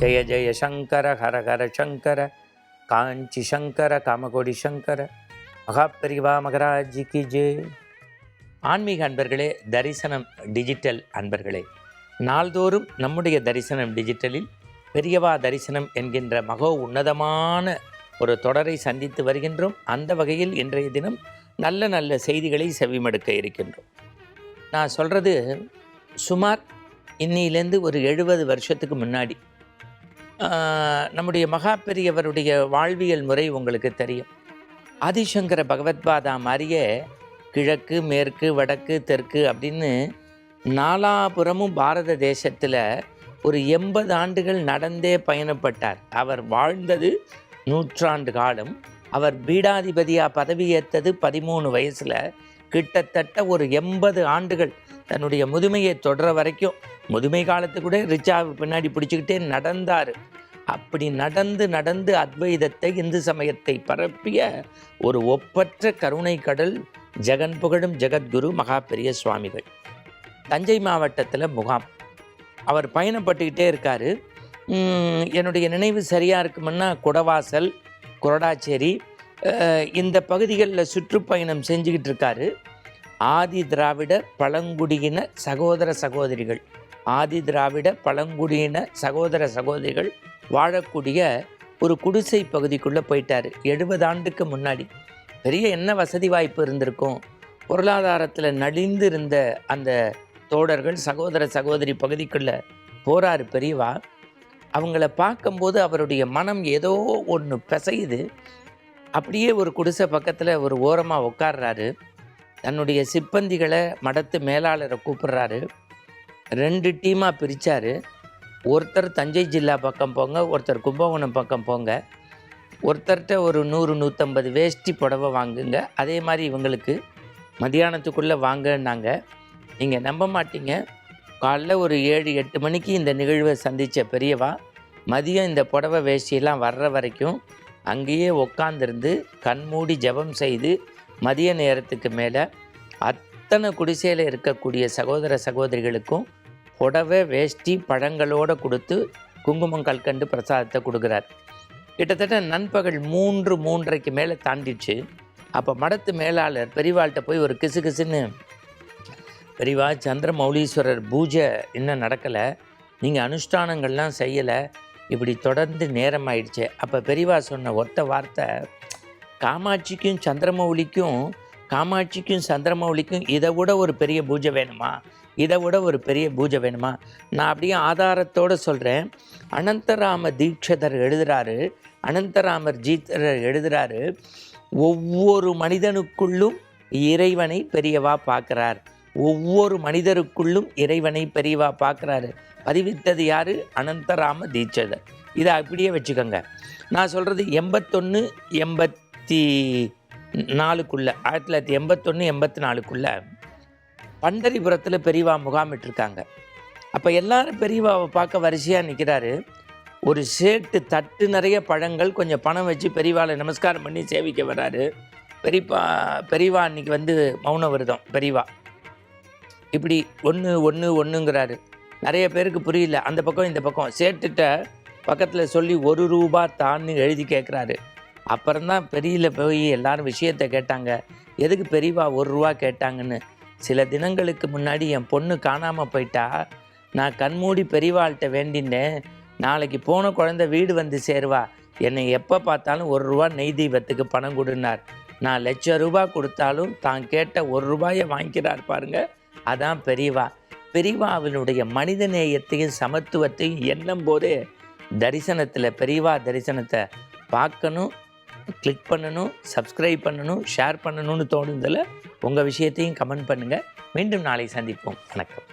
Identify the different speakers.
Speaker 1: ஜெய ஜெய சங்கர ஹர சங்கர காஞ்சி சங்கர காமகோடி சங்கர மகாபெரிவா மகராஜிக்கு ஜே ஆன்மீக அன்பர்களே தரிசனம் டிஜிட்டல் அன்பர்களே நாள்தோறும் நம்முடைய தரிசனம் டிஜிட்டலில் பெரியவா தரிசனம் என்கின்ற மகோ உன்னதமான ஒரு தொடரை சந்தித்து வருகின்றோம். அந்த வகையில் இன்றைய தினம் நல்ல நல்ல செய்திகளை செவிமடுக்க இருக்கின்றோம். நான் சொல்கிறது சுமார் இன்னிலேருந்து ஒரு எழுபது வருஷத்துக்கு முன்னாடி நம்முடைய மகா பெரியவருடைய வாழ்வியல் முறை உங்களுக்கு தெரியும். ஆதிசங்கர பகவத்பாதா மாதிரியே கிழக்கு மேற்கு வடக்கு தெற்கு அப்படின்னு நாலாபுறமும் பாரத தேசத்தில் ஒரு எண்பது ஆண்டுகள் நடந்தே பயணப்பட்டார். அவர் வாழ்ந்தது நூற்றாண்டு காலம். அவர் பீடாதிபதியாக பதவியேற்றது பதிமூணு வயசில் கிட்டத்தட்ட ஒரு எண்பது ஆண்டுகள் தன்னுடைய முதுமையை தொடர வரைக்கும் முதுமை காலத்து கூட ரிச்சாவை பின்னாடி பிடிச்சிக்கிட்டே நடந்தார். அப்படி நடந்து நடந்து அத்வைதத்தை இந்து சமயத்தை பரப்பிய ஒரு ஒப்பற்ற கருணை கடல் ஜெகன் புகழும் ஜெகத்குரு மகா பெரிய சுவாமிகள். தஞ்சை மாவட்டத்தில் முகாம். அவர் பயணப்பட்டுக்கிட்டே இருக்கார். என்னுடைய நினைவு சரியாக இருக்குமுன்னா குடவாசல் குரடாச்சேரி இந்த பகுதிகளில் சுற்றுப்பயணம் செஞ்சுக்கிட்டு இருக்காரு. ஆதி திராவிட பழங்குடியின சகோதர சகோதரிகள். ஆதி திராவிட பழங்குடியின சகோதர சகோதரிகள் வாழக்கூடிய ஒரு குடிசை பகுதிக்குள்ளே போயிட்டார். எழுபது ஆண்டுக்கு முன்னாடி. பெரிய என்ன வசதி வாய்ப்பு இருந்திருக்கும்? பொருளாதாரத்தில் நலிந்து இருந்த அந்த தோடர்கள் சகோதர சகோதரி பகுதிக்குள்ளே போகிறார் பெரியவா. அவங்கள பார்க்கும்போது அவருடைய மனம் ஏதோ ஒன்று பிசையுது. அப்படியே ஒரு குடிசை பக்கத்தில் ஒரு ஓரமாக உட்கார்றாரு தன்னுடைய சிப்பந்திகளை மடத்து மேலாளரை கூப்பிடுறாரு. ரெண்டு டீமாக பிரித்தார் ஒருத்தர் தஞ்சை ஜில்லா பக்கம் போங்க ஒருத்தர் கும்பகோணம் பக்கம் போங்க. ஒருத்தர்கிட்ட ஒரு நூறு நூற்றம்பது வேஷ்டி புடவை வாங்குங்க. அதே மாதிரி இவங்களுக்கு மதியானத்துக்குள்ளே வாங்கன்னாங்க. நீங்கள் நம்ப மாட்டீங்க. காலைல ஒரு ஏழு எட்டு மணிக்கு இந்த நிகழ்வை சந்தித்த பெரியவா மதியம் இந்த புடவை வேஷ்டியெல்லாம் வர்ற வரைக்கும் அங்கேயே உட்காந்துருந்து கண்மூடி ஜெபம் செய்து மதிய நேரத்துக்கு மேலே அத்தனை குடிசையில் இருக்கக்கூடிய சகோதர சகோதரிகளுக்கும் புடவை வேஷ்டி பழங்களோடு கொடுத்து குங்குமம் கல்கண்டு பிரசாதத்தை கொடுக்குறார். கிட்டத்தட்ட நண்பகல் மூன்று மூன்றரைக்கு மேலே தாண்டிடுச்சு. அப்போ மடத்து மேலாளர் பெரிவாள்கிட்ட போய் ஒரு கிசு கிசுன்னு பெரியவா சந்திரமௌலீஸ்வரர் பூஜை இன்னும் நடக்கலை. நீங்கள் அனுஷ்டானங்கள்லாம் செய்யலை. இப்படி தொடர்ந்து நேரம் ஆயிடுச்சு அப்போ பெரியவா சொன்ன ஒத்த வார்த்தை காமாட்சிக்கும் சந்திரமௌலிக்கும் காமாட்சிக்கும் சந்திரமௌலிக்கும் இதை விட ஒரு பெரிய பூஜை வேணுமா? இதை விட ஒரு பெரிய பூஜை வேணுமா? நான் அப்படியே ஆதாரத்தோடு சொல்கிறேன் அனந்தராம தீட்சிதர் எழுதுகிறாரு அனந்தராமர் ஜீத்தரர் எழுதுகிறாரு ஒவ்வொரு மனிதனுக்குள்ளும் இறைவனை பெரியவா பார்க்குறார். ஒவ்வொரு மனிதருக்குள்ளும் இறைவனை பெரியவா பார்க்குறாரு. பதிவித்தது யாரு? அனந்தராம தீட்சதர். இதை அப்படியே வச்சுக்கோங்க. நான் சொல்கிறது எண்பத்தொன்று எண்பத்தி நாலுக்குள்ளே ஆயிரத்தி தொள்ளாயிரத்தி எண்பத்தொன்று எண்பத்தி நாலுக்குள்ளே பண்டரிபுரத்தில் பெரியவா முகாமிட்டிருக்காங்க அப்போ எல்லாரும் பெரியவாவை பார்க்க வரிசையாக நிற்கிறாரு ஒரு சேட்டு தட்டு நிறைய பழங்கள் கொஞ்சம் பணம் வச்சு பெரியவாளை நமஸ்காரம் பண்ணி சேவிக்க வர்றாரு. பெரியப்பா பெரியவா அன்னைக்கு வந்து மௌன விரதம் பெரியவா. இப்படி ஒன்று ஒன்று ஒன்றுங்கிறாரு நிறைய பேருக்கு புரியல. அந்த பக்கம் இந்த பக்கம். சேட்டுட்ட பக்கத்தில் சொல்லி ஒரு ரூபா தான்னு எழுதி கேட்குறாரு அப்புறம்தான் பெரியல போய் எல்லாரும் விஷயத்தை கேட்டாங்க. எதுக்கு பெரியவா ஒரு ரூபா கேட்டாங்கன்னு? சில தினங்களுக்கு முன்னாடி என் பொண்ணு காணாமல் போயிட்டா. நான் கண்மூடி பெரியவாள்கிட்ட வேண்டினேன். நாளைக்கு போன குழந்தை வீடு வந்து சேருவா. என்னை எப்போ பார்த்தாலும் ஒரு ரூபா நெய் தீபத்துக்கு பணம் கொடுனார் நான் லட்ச ரூபா கொடுத்தாலும் தான் கேட்ட ஒரு ரூபாயை வாங்கிக்கிறார் பாருங்கள் அதான் பெரியவா. பெரியவாவினுடைய மனித நேயத்தையும் சமத்துவத்தையும் எண்ணும் போதே தரிசனத்தில் பெரியவா தரிசனத்தை பார்க்கணும் கிளிக் பண்ணணும் சப்ஸ்கிரைப் பண்ணணும் ஷேர் பண்ணணும்னு தோணுதில் உங்கள் விஷயத்தையும் கமெண்ட் பண்ணுங்கள் மீண்டும் நாளை சந்திப்போம். வணக்கம்.